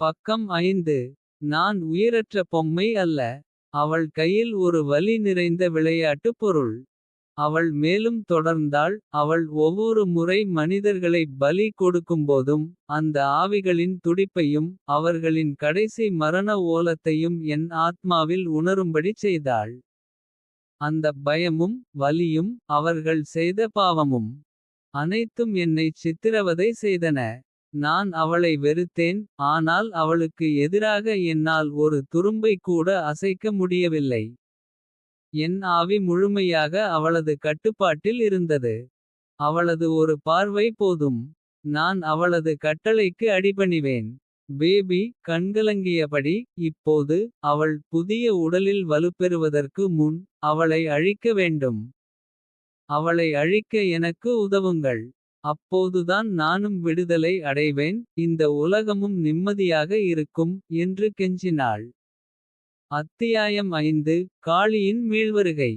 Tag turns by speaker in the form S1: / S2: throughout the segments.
S1: பக்கம் ஐந்து நான் உயிரற்ற பொம்மை அல்ல. அவள் கையில் ஒரு வலி நிறைந்த விளையாட்டு பொருள். அவள் மேலும் தொடர்ந்தாள் அவள் ஒவ்வொரு முறை மனிதர்களை பலி கொடுக்கும்போதும். அந்த ஆவிகளின் துடிப்பையும் அவர்களின் கடைசி மரண ஓலத்தையும் என் ஆத்மாவில் உணரும்படி செய்தாள். அந்தப் பயமும் வலியும் அவர்கள் செய்த பாவமும். அனைத்தும் என்னைச் சித்திரவதை செய்தன. நான் அவளை வெறுத்தேன் ஆனால் அவளுக்கு எதிராக என்னால் ஒரு துரும்பை கூட அசைக்க முடியவில்லை. என் ஆவி முழுமையாக அவளது கட்டுப்பாட்டில் இருந்தது. அவளது ஒரு பார்வை போதும். நான் அவளது கட்டளைக்கு அடிபணிவேன். பேபி கண்கலங்கியபடி இப்போது அவள் புதிய உடலில் வலுப்பெறுவதற்கு முன். அவளை அழிக்க வேண்டும். அவளை அழிக்க எனக்கு உதவுங்கள். அப்போதுதான் நானும் விடுதலை அடைவேன். இந்த உலகமும் நிம்மதியாக இருக்கும் என்று கெஞ்சினாள். அத்தியாயம் ஐந்து காளியின் மீள்வருகை.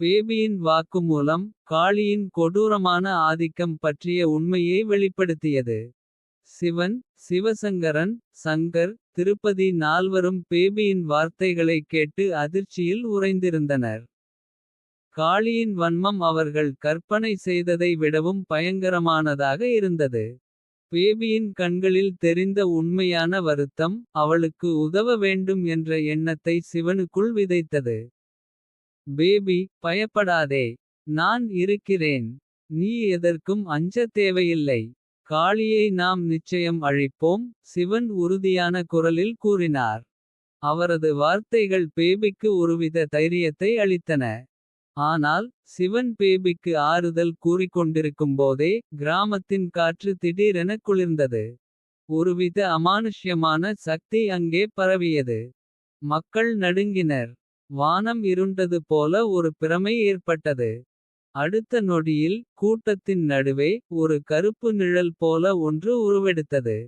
S1: பேபியின் வாக்குமூலம் காளியின் கொடூரமான ஆதிக்கம் பற்றிய உண்மையை வெளிப்படுத்தியது. சிவன் சிவசங்கரன் சங்கர் திருப்பதி நால்வரும் பேபியின் வார்த்தைகளைக் கேட்டு அதிர்ச்சியில் உறைந்திருந்தனர். காளியின் வன்மம் அவர்கள் கற்பனை செய்ததை விடவும் பயங்கரமானதாக இருந்தது. பேபியின் கண்களில் தெரிந்த உண்மையான வருத்தம். அவளுக்கு உதவ வேண்டும் என்ற எண்ணத்தை சிவனுக்குள் விதைத்தது. பேபி பயப்படாதே நான் இருக்கிறேன். நீ எதற்கும் அஞ்சத் தேவையில்லை. காளியை நாம் நிச்சயம் அழிப்போம். சிவன் உறுதியான குரலில் கூறினார். அவரது வார்த்தைகள் பேபிக்கு ஒருவித தைரியத்தை அளித்தன. ஆனால் சிவன் பேபிக்கு ஆறுதல் கூறிக்கொண்டிருக்கும்போதே. கிராமத்தின் காற்று திடீரென குளிர்ந்தது. ஒருவித அமானுஷ்யமான சக்தி அங்கே பரவியது. மக்கள் நடுங்கினர். வானம் இருண்டது போல ஒரு பிரமை ஏற்பட்டது. அடுத்த நொடியில் கூட்டத்தின் நடுவே ஒரு கருப்பு நிழல் போல ஒன்று உருவெடுத்தது.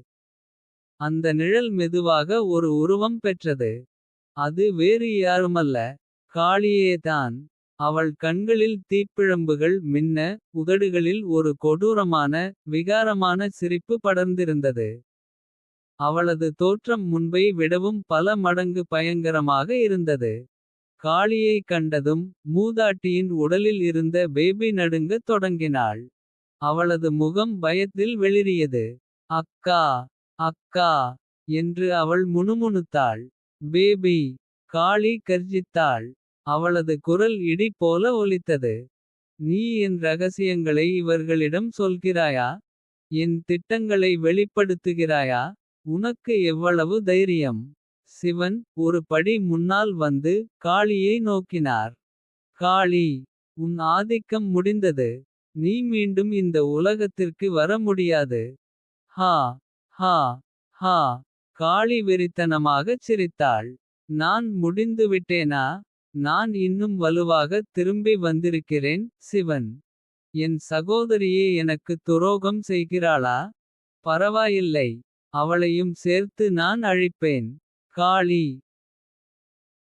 S1: அந்த நிழல் மெதுவாக ஒரு உருவம் பெற்றது. அது வேறு யாருமல்ல காளியேதான். அவள் கண்களில் தீப்பிழம்புகள் மின்ன. உதடுகளில் ஒரு கொடூரமான விகாரமான சிரிப்பு படர்ந்திருந்தது. அவளது தோற்றம் முன்பை விடவும் பல மடங்கு பயங்கரமாக இருந்தது. காளியை கண்டதும் மூதாட்டியின் உடலில் இருந்த பேபி நடுங்கத் தொடங்கினாள். அவளது முகம் பயத்தில் வெளிறியது. அக்கா அக்கா என்று அவள் முணுமுணுத்தாள். பேபி காளி கர்ஜித்தாள். அவளது குரல் இடி போல ஒலித்தது. நீ என் ரகசியங்களை இவர்களிடம் சொல்கிறாயா. என் திட்டங்களை வெளிப்படுத்துகிறாயா. உனக்கு எவ்வளவு தைரியம். சிவன் ஒரு படி முன்னால் வந்து காளியை நோக்கினார். காளி உன் ஆதிக்கம் முடிந்தது. நீ மீண்டும் இந்த உலகத்திற்கு வர முடியாது. ஹா ஹா ஹா காளி வெறித்தனமாகச் சிரித்தாள். நான் முடிந்துவிட்டேனா. நான் இன்னும் வலுவாக திரும்பி வந்திருக்கிறேன். சிவன் என் சகோதரியே எனக்கு துரோகம் செய்கிறாளா. பரவாயில்லை அவளையும் சேர்த்து நான் அழிப்பேன். காளி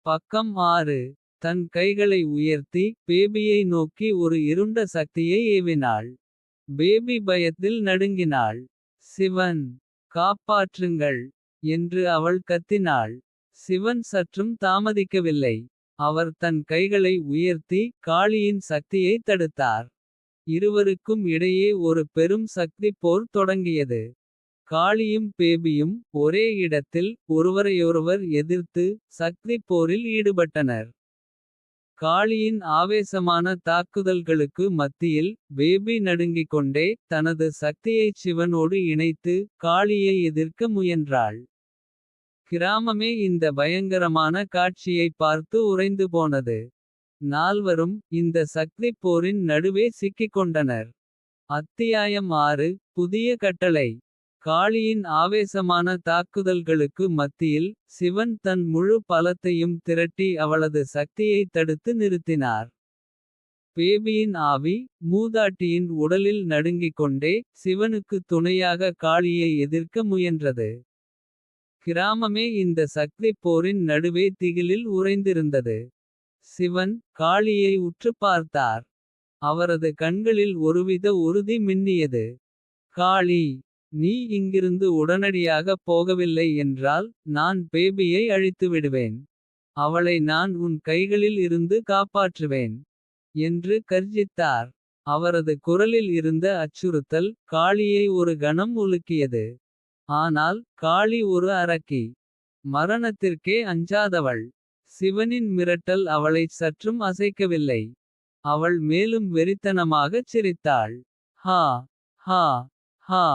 S1: பக்கம் ஆறு தன் கைகளை உயர்த்தி பேபியை நோக்கி ஒரு இருண்ட சக்தியை ஏவினாள். பேபி பயத்தில் நடுங்கினாள். சிவன் காப்பாற்றுங்கள் என்று அவள் கத்தினாள். சிவன் சற்றும் தாமதிக்கவில்லை. அவர் தன் கைகளை உயர்த்தி காளியின் சக்தியை தடுத்தார். இருவருக்கும் இடையே ஒரு பெரும் சக்தி போர் தொடங்கியது. காளியும் பேபியும் ஒரே இடத்தில் ஒருவரையொருவர் எதிர்த்து. சக்தி போரில் ஈடுபட்டனர். காளியின் ஆவேசமான தாக்குதல்களுக்கு மத்தியில். பேபி நடுங்கிக் கொண்டே தனது சக்தியைச் சிவனோடு இணைத்து. காளியை எதிர்க்க முயன்றாள். கிராமமே இந்த பயங்கரமான காட்சியைப் பார்த்து உறைந்து போனது. நால்வரும் இந்த சக்திப் போரின் நடுவே சிக்கிக் கொண்டனர். அத்தியாயம் ஆறு புதிய கட்டளை. காளியின் ஆவேசமான தாக்குதல்களுக்கு மத்தியில். சிவன் தன் முழு பலத்தையும் திரட்டி அவளது சக்தியை தடுத்து நிறுத்தினார். பேபியின் ஆவி மூதாட்டியின் உடலில் நடுங்கிக் கொண்டே. சிவனுக்கு துணையாக காளியை எதிர்க்க முயன்றது. கிராமமே இந்த சக்திப் போரின் நடுவே திகிலில் உறைந்திருந்தது. சிவன் காளியை உற்றுப் பார்த்தார். அவரது கண்களில் ஒருவித உறுதி மின்னியது. காளி நீ இங்கிருந்து உடனடியாக போகவில்லை என்றால். நான் பேபியை அழித்துவிடுவேன். அவளை நான் உன் கைகளில் இருந்து காப்பாற்றுவேன். என்று கர்ஜித்தார். அவரது குரலில் இருந்த அச்சுறுத்தல். காளியை ஒரு கணம் உலுக்கியது. ஆனால் காளி ஒரு அரக்கி. மரணத்திற்கே அஞ்சாதவள். சிவனின் மிரட்டல் அவளைச் சற்றும் அசைக்கவில்லை. அவள் மேலும் வெறித்தனமாகச் சிரித்தாள். ஹா ஹா ஹா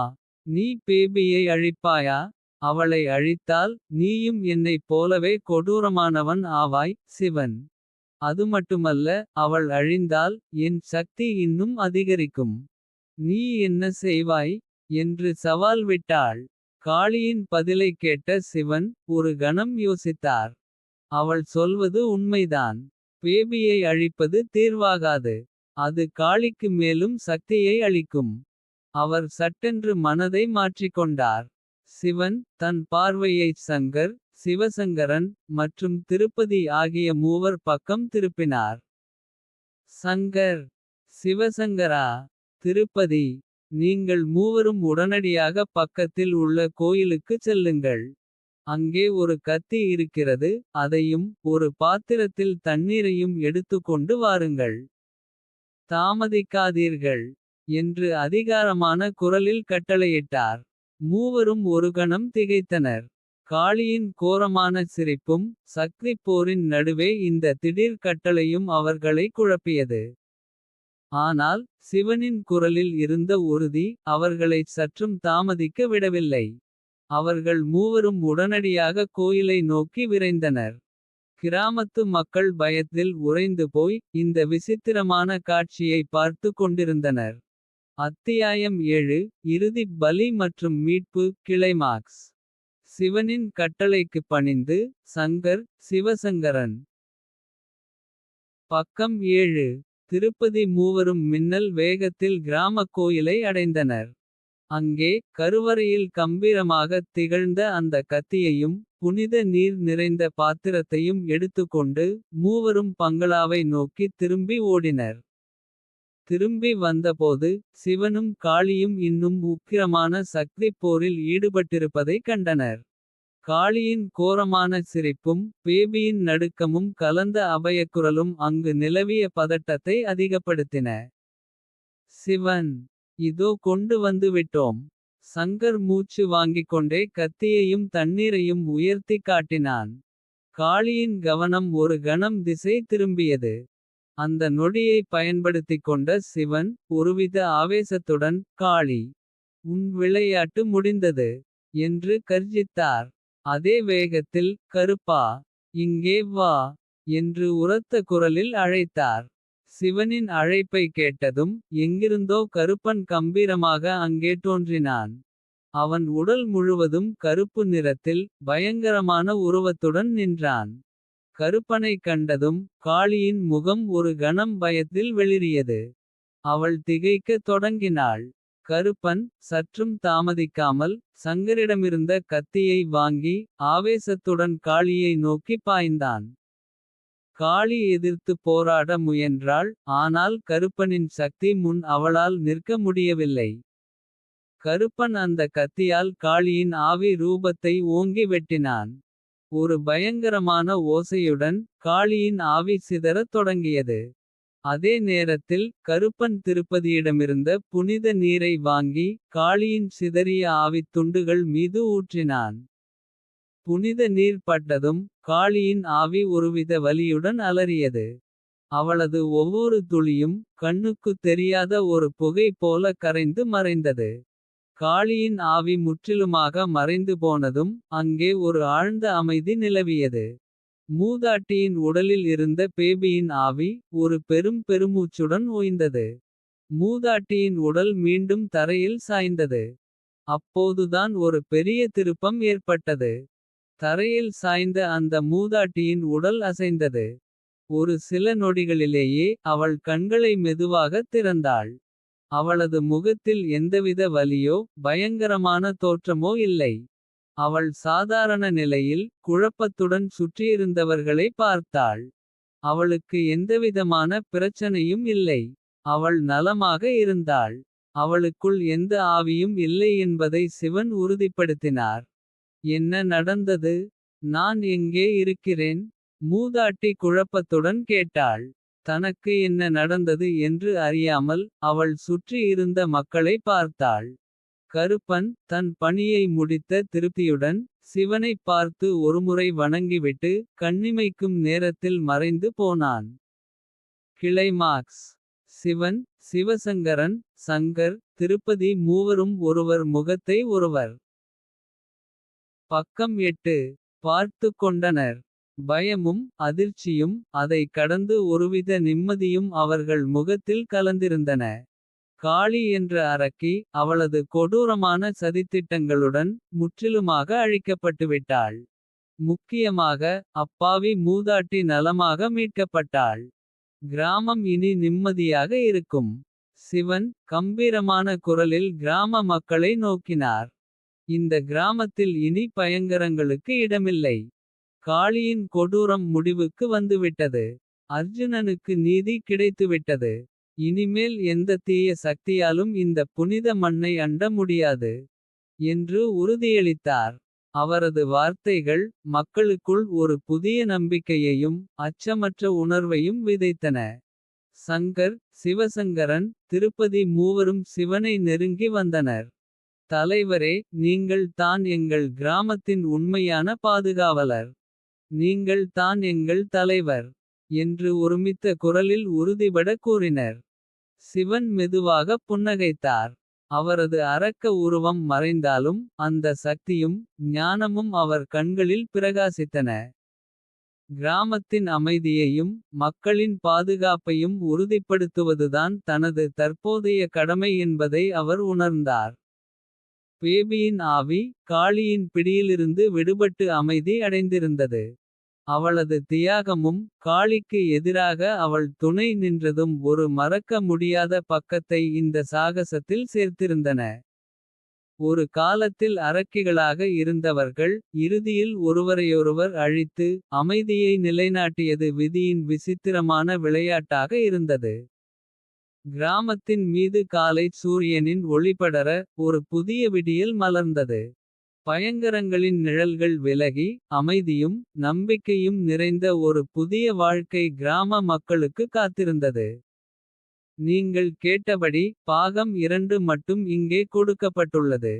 S1: நீ பேபியை அழிப்பாயா. அவளை அழித்தால் நீயும் என்னைப் போலவே கொடூரமானவன் ஆவாய். சிவன் அதுமட்டுமல்ல அவள் அழிந்தால். என் சக்தி இன்னும் அதிகரிக்கும். நீ என்ன செய்வாய். என்று சவால் விட்டாள். காளியின் பதிலைக் கேட்ட சிவன் ஒரு கணம் யோசித்தார். அவள் சொல்வது உண்மைதான். பேபியை அழிப்பது தீர்வாகாது. அது காளிக்கு மேலும் சக்தியை அளிக்கும். அவர் சட்டென்று மனதை மாற்றிக்கொண்டார். சிவன் தன் பார்வையைச் சங்கர் சிவசங்கரன். மற்றும் திருப்பதி ஆகிய மூவர் பக்கம் திருப்பினார். சங்கர் சிவசங்கரா திருப்பதி. நீங்கள் மூவரும் உடனடியாக பக்கத்தில் உள்ள கோயிலுக்குச் செல்லுங்கள். அங்கே ஒரு கத்தி இருக்கிறது அதையும் ஒரு பாத்திரத்தில் தண்ணீரையும் எடுத்துக்கொண்டு வாருங்கள். தாமதிக்காதீர்கள் என்று அதிகாரமான குரலில் கட்டளையிட்டார். மூவரும் ஒரு கணம் திகைத்தனர். காளியின் கோரமான சிரிப்பும் சக்திப் போரின் நடுவே இந்த திடீர் கட்டளையும் அவர்களை குழப்பியது. ஆனால் சிவனின் குரலில் இருந்த உறுதி அவர்களைச் சற்றும் தாமதிக்க விடவில்லை. அவர்கள் மூவரும் உடனடியாக கோயிலை நோக்கி விரைந்தனர். கிராமத்து மக்கள் பயத்தில் உறைந்து போய் இந்த விசித்திரமான காட்சியை பார்த்து கொண்டிருந்தனர். அத்தியாயம் ஏழு இறுதிப் பலி மற்றும் மீட்பு கிளைமாக்ஸ். சிவனின் கட்டளைக்குப் பணிந்து சங்கர் சிவசங்கரன். பக்கம் ஏழு திருப்பதி மூவரும் மின்னல் வேகத்தில் கிராமக் கோயிலை அடைந்தனர். அங்கே கருவறையில் கம்பீரமாகத் திகழ்ந்த அந்த கத்தியையும். புனித நீர் நிறைந்த பாத்திரத்தையும் எடுத்துக்கொண்டு. மூவரும் பங்களாவை நோக்கித் திரும்பி ஓடினர். திரும்பி வந்தபோது சிவனும் காளியும் இன்னும் உக்கிரமான சக்திப் போரில் ஈடுபட்டிருப்பதைக் கண்டனர். காளியின் கோரமான சிரிப்பும் பேபியின் நடுக்கமும் கலந்த அபயக்குரலும் அங்கு நிலவிய பதட்டத்தை அதிகப்படுத்தின. சிவன் இதோ கொண்டு வந்து விட்டோம். சங்கர் மூச்சு வாங்கிக்கொண்டே கத்தியையும் தண்ணீரையும் உயர்த்திக் காட்டினான். காளியின் கவனம் ஒரு கணம் திசை திரும்பியது. அந்த நொடியை பயன்படுத்திக் கொண்ட சிவன் ஒருவித ஆவேசத்துடன் காளி. உன் விளையாட்டு முடிந்தது. என்று கர்ஜித்தார். அதே வேகத்தில் கருப்பா. இங்கே வா. என்று உரத்த குரலில் அழைத்தார். சிவனின் அழைப்பை கேட்டதும் எங்கிருந்தோ கருப்பன் கம்பீரமாக அங்கே தோன்றினான். அவன் உடல் முழுவதும் கருப்பு நிறத்தில் பயங்கரமான உருவத்துடன் நின்றான். கருப்பனைக் கண்டதும் காளியின் முகம் ஒரு கணம் பயத்தில் வெளிறியது. அவள் திகைக்கத் தொடங்கினாள். கருப்பன் சற்றும் தாமதிக்காமல் சங்கரிடமிருந்த கத்தியை வாங்கி. ஆவேசத்துடன் காளியை நோக்கிப் பாய்ந்தான். காளி எதிர்த்துப் போராட முயன்றாள் ஆனால் கருப்பனின் சக்தி முன் அவளால் நிற்க முடியவில்லை. கருப்பன் அந்த கத்தியால் காளியின் ஆவி ரூபத்தை ஓங்கி வெட்டினான். ஒரு பயங்கரமான ஓசையுடன் காளியின் ஆவி சிதறத் தொடங்கியது. அதே நேரத்தில் கருப்பன் திருப்பதியிடமிருந்த புனித நீரை வாங்கி. காளியின் சிதறிய ஆவித் துண்டுகள் மீது ஊற்றினான். புனித நீர் பட்டதும் காளியின் ஆவி ஒருவித வலியுடன் அலறியது. அவளது ஒவ்வொரு துளியும் கண்ணுக்குத் தெரியாத ஒரு புகை போல கரைந்து மறைந்தது. காளியின் ஆவி முற்றிலுமாக மறைந்து போனதும் அங்கே ஒரு ஆழ்ந்த அமைதி நிலவியது. மூதாட்டியின் உடலில் இருந்த பேபியின் ஆவி ஒரு பெரும் பெருமூச்சுடன் ஓய்ந்தது. மூதாட்டியின் உடல் மீண்டும் தரையில் சாய்ந்தது. அப்போதுதான் ஒரு பெரிய திருப்பம் ஏற்பட்டது. தரையில் சாய்ந்த அந்த மூதாட்டியின் உடல் அசைந்தது. ஒரு சில நொடிகளிலேயே அவள் கண்களை மெதுவாகத் திறந்தாள். அவளது முகத்தில் எந்தவித வலியோ பயங்கரமான தோற்றமோ இல்லை. அவள் சாதாரண நிலையில் குழப்பத்துடன் சுற்றியிருந்தவர்களை பார்த்தாள். அவளுக்கு எந்தவிதமான பிரச்சனையும் இல்லை. அவள் நலமாக இருந்தாள். அவளுக்குள் எந்த ஆவியும் இல்லை என்பதை சிவன் உறுதிப்படுத்தினார். என்ன நடந்தது நான் எங்கே இருக்கிறேன். மூதாட்டி குழப்பத்துடன் கேட்டாள். தனக்கு என்ன நடந்தது என்று அறியாமல். அவள் சுற்றி இருந்த மக்களை பார்த்தாள். கருப்பன் தன் பணியை முடித்த திருப்தியுடன். சிவனைப் பார்த்து ஒருமுறை வணங்கிவிட்டு. கண்ணிமைக்கும் நேரத்தில் மறைந்து போனான். கிளைமாக்ஸ் சிவன் சிவசங்கரன் சங்கர் திருப்பதி மூவரும் ஒருவர் முகத்தை ஒருவர். பக்கம் எட்டு பார்த்துக் கொண்டனர். பயமும் அதிர்ச்சியும் அதை கடந்து ஒருவித நிம்மதியும் அவர்கள் முகத்தில் கலந்திருந்தன. காளி என்ற அரக்கி அவளது கொடூரமான சதித்திட்டங்களுடன். முற்றிலுமாக அழிக்கப்பட்டுவிட்டாள். முக்கியமாக அப்பாவி மூதாட்டி நலமாக மீட்கப்பட்டாள். கிராமம் இனி நிம்மதியாக இருக்கும். சிவன் கம்பீரமான குரலில் கிராம மக்களை நோக்கினார். இந்த கிராமத்தில் இனி பயங்கரங்களுக்கு இடமில்லை. காளியின் கொடூரம் முடிவுக்கு வந்துவிட்டது. அர்ஜுனனுக்கு நீதி கிடைத்துவிட்டது. இனிமேல் எந்த தீய சக்தியாலும் இந்த புனித மண்ணை அண்ட முடியாது. என்று உறுதியளித்தார். அவரது வார்த்தைகள் மக்களுக்குள் ஒரு புதிய நம்பிக்கையையும். அச்சமற்ற உணர்வையும் விதைத்தன. சங்கர் சிவசங்கரன் திருப்பதி மூவரும் சிவனை நெருங்கி வந்தனர். தலைவரே நீங்கள் தான் எங்கள் கிராமத்தின் உண்மையான பாதுகாவலர். நீங்கள் தான் எங்கள் தலைவர். என்று ஒருமித்த குரலில் உறுதிபட கூறினர். சிவன் மெதுவாக புன்னகைத்தார். அவரது அரக்க உருவம் மறைந்தாலும். அந்த சக்தியும் ஞானமும் அவர் கண்களில் பிரகாசித்தன. கிராமத்தின் அமைதியையும் மக்களின் பாதுகாப்பையும். உறுதிப்படுத்துவதுதான் தனது தற்போதைய கடமை என்பதை அவர் உணர்ந்தார். பேபியின் ஆவி காளியின் பிடியிலிருந்து விடுபட்டு அமைதி அடைந்திருந்தது. அவளது தியாகமும் காளிக்கு எதிராக அவள் துணை நின்றதும். ஒரு மறக்க முடியாத பக்கத்தை இந்த சாகசத்தில் சேர்த்திருந்தன. ஒரு காலத்தில் அரக்கிகளாக இருந்தவர்கள். இறுதியில் ஒருவரையொருவர் அழித்து. அமைதியை நிலைநாட்டியது விதியின் விசித்திரமான விளையாட்டாக இருந்தது. கிராமத்தின் மீது காலைச் சூரியனின் ஒளிபடர. ஒரு புதிய விடியல் மலர்ந்தது. பயங்கரங்களின் நிழல்கள் விலகி. அமைதியும் நம்பிக்கையும் நிறைந்த ஒரு புதிய வாழ்க்கை. கிராம மக்களுக்கு காத்திருந்தது. நீங்கள் கேட்டபடி பாகம் இரண்டு மட்டும் இங்கே கொடுக்கப்பட்டுள்ளது.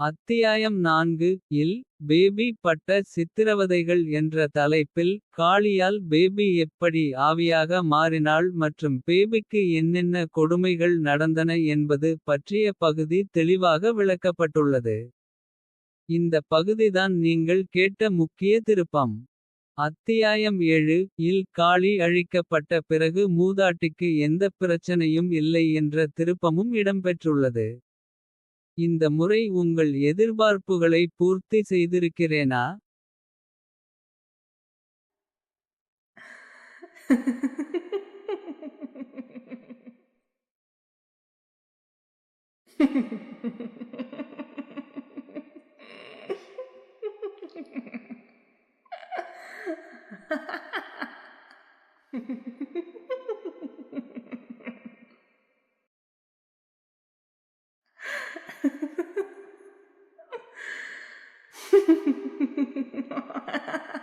S1: அத்தியாயம் நான்கு இல் பேபி பட்ட சித்திரவதைகள் என்ற தலைப்பில். காளியால் பேபி எப்படி ஆவியாக மாறினாள் மற்றும் பேபிக்கு என்னென்ன கொடுமைகள் நடந்தன என்பது பற்றிய பகுதி தெளிவாக விளக்கப்பட்டுள்ளது. இந்த பகுதிதான் நீங்கள் கேட்ட முக்கிய திருப்பம். அத்தியாயம் ஏழு இல் காளி அழிக்கப்பட்ட பிறகு மூதாட்டிக்கு. எந்தப் பிரச்சனையும் இல்லை என்ற திருப்பமும் இடம்பெற்றுள்ளது. இந்த முறை உங்கள் எதிர்பார்ப்புகளை பூர்த்தி செய்திருக்கிறேனா. Ha ha ha ha.